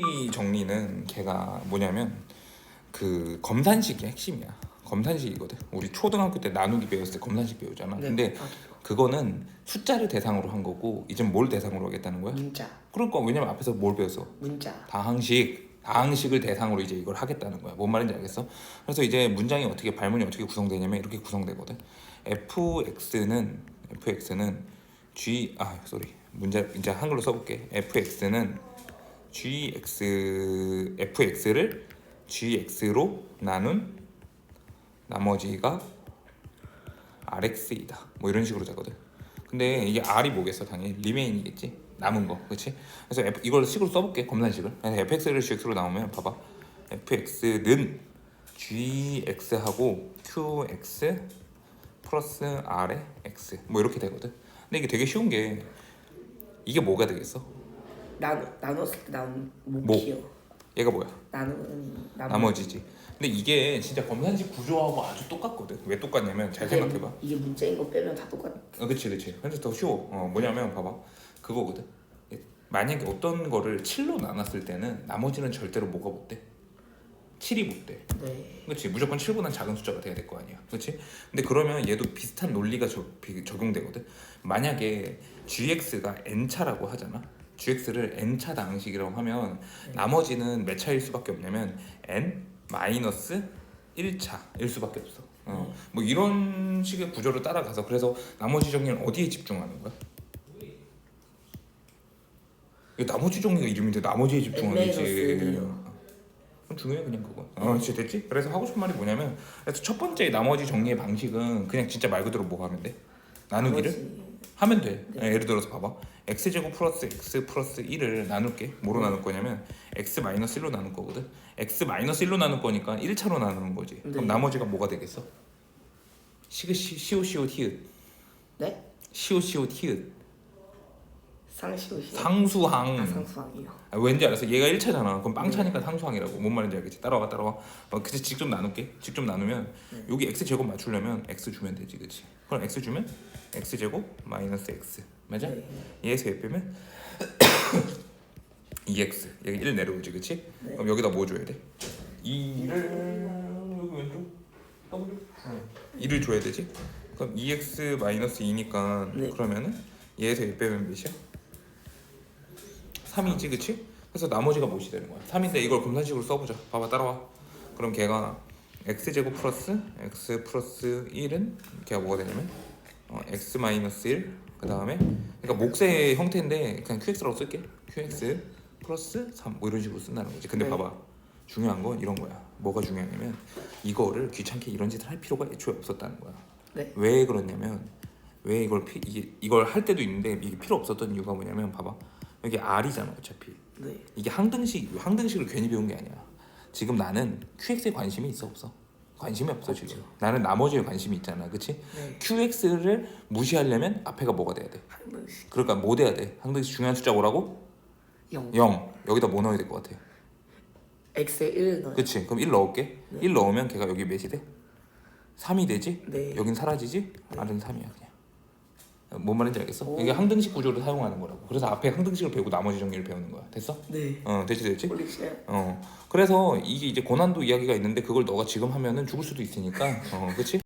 이 정리는 걔가 뭐냐면 그 검산식이 핵심이야. 검산식이거든. 우리 초등학교 때 나누기 배웠을 때 검산식 배우잖아. 네, 근데 저도요. 그거는 숫자를 대상으로 한 거고 이제 뭘 대상으로 하겠다는 거야? 문자, 그러니까 왜냐면 앞에서 뭘 배웠어? 문자. 다항식 다항식을 대상으로 이제 이걸 하겠다는 거야. 뭔 말인지 알겠어? 그래서 이제 문장이 어떻게 발문이 어떻게 구성되냐면 이렇게 구성되거든. fx는 fx는 g 아 쏘리 문제 이제 한글로 써볼게. fx는 gx fx를 gx로 나눈 나머지가 rx이다. 뭐 이런 식으로 되거든. 근데 이게 r이 뭐겠어? 당연히 리메인이겠지. 남은 거, 그렇지? 그래서 F, 이걸 식으로 써볼게. 검산식을. 그래서 fx를 gx로 나오면 봐봐. fx는 gx하고 qx 플러스 r의 x 뭐 이렇게 되거든. 근데 이게 되게 쉬운 게 이게 뭐가 되겠어? 나누 나눴을 때 나온 목. 목이요. 얘가 뭐야? 나누는 나누. 나머지지. 근데 이게 진짜 검산식 구조하고 아주 똑같거든. 왜 똑같냐면 잘 생각해봐. 이게 문자인 거 빼면 다 똑같. 어, 그치 그치 그래서 더 쉬워 어, 뭐냐면 봐봐 그거거든 만약에 어떤 거를 7로 나눴을 때는 나머지는 절대로 뭐가 못돼 7이 못돼 네. 그치 무조건 7보다 작은 숫자가 돼야 될 거 아니야 그치 근데 그러면 얘도 비슷한 논리가 적, 비- 적용되거든 만약에 gx가 n차라고 하잖아 gx를 n차 방식이라고 하면 나머지는 몇 차일 수밖에 없냐면 n 마이너스 1차일 수밖에 없어 어, 뭐 이런 식의 구조를 따라가서 그래서 나머지 정리는 어디에 집중하는 거야? 이거 나머지 정리가 이름인데 나머지에 집중하는지 N-1이요. 그럼 중요해 그냥 그거 어 진짜 됐지? 그래서 하고 싶은 말이 뭐냐면 그래서 첫 번째 나머지 정리의 방식은 그냥 진짜 말 그대로 뭐 하면 돼? 나누기를 하면 돼. 예, 예를 들어서 봐봐. X제곱 플러스 x 플러스 1을 나눌게 뭐로 나눌 거냐면 x 마이너스 1로 나눌 거거든. X 마이너스 1로 나눌 거니까 1차로 나누는 거지. 네. 그럼 나머지가 뭐가 되겠어? 시그 시 시오 시오 티읕. 네? 시오 시오 티읕 상시오시. 상수항 아, 상수항이요. 아, 왠지 알았어 얘가 1차잖아 그럼 빵차니까 상수항이라고 뭔 말인지 알겠지 따라와 따라와 어, 그치 직접 나눌게 직접 나누면 여기 x 제곱 맞추려면 x 주면 되지 그치 그럼 x 주면 x 제곱 마이너스 x 맞아? 네. 얘에서 얘 빼면 2x 여기 1 내려오지 그치? 네. 그럼 여기다 뭐 줘야 돼? 2를 여기 왼쪽 W 2를 줘야 되지? 그럼 2x 마이너스 2니까 네. 그러면은 얘에서 얘 빼면 몇이야? 3이지 그치? 그래서 나머지가 무엇이 되는 거야? 3인데 이걸 검산식으로 써보자. 봐봐 따라와. 그럼 걔가 x제곱 플러스 x 플러스 1은 걔가 뭐가 되냐면 어, x 마이너스 1그 다음에 그러니까 목세의 형태인데 그냥 qx라고 쓸게. qx 플러스 3 뭐 이런 식으로 쓴다는 거지. 근데 네. 봐봐. 중요한 건 이런 거야. 뭐가 중요하냐면 이거를 귀찮게 이런 짓을 할 필요가 애초에 없었다는 거야. 네. 왜 그러냐면 왜 이걸 피, 이게, 이걸 할 때도 있는데 이게 필요 없었던 이유가 뭐냐면 봐봐 여기 R이잖아 어차피. 네. 이게 항등식 항등식을 괜히 배운 게 아니야. 지금 나는 QX에 관심이 있어 없어? 관심이 없어 지금. 나는 나머지에 관심이 있잖아 그치? 네. QX를 무시하려면 앞에가 뭐가 돼야 돼? 항등식. 그러니까 뭐 돼야 돼? 항등식 중요한 숫자 뭐라고? 0. 0 여기다 뭐 넣어야 될 것 같아? X에 1 넣어요. 그치. 그럼 1 넣을게. 1 넣으면 걔가 여기 몇이 돼? 3이 되지? 네. 여긴 사라지지? R은 3이야 그냥 뭔 말인지 알겠어? 오. 이게 항등식 구조를 사용하는 거라고 그래서 앞에 항등식을 배우고 나머지 정리를 배우는 거야 됐어? 네. 어 됐지 됐지? 폴리시아. 어 그래서 이게 이제 고난도 이야기가 있는데 그걸 너가 지금 하면은 죽을 수도 있으니까 어 그치?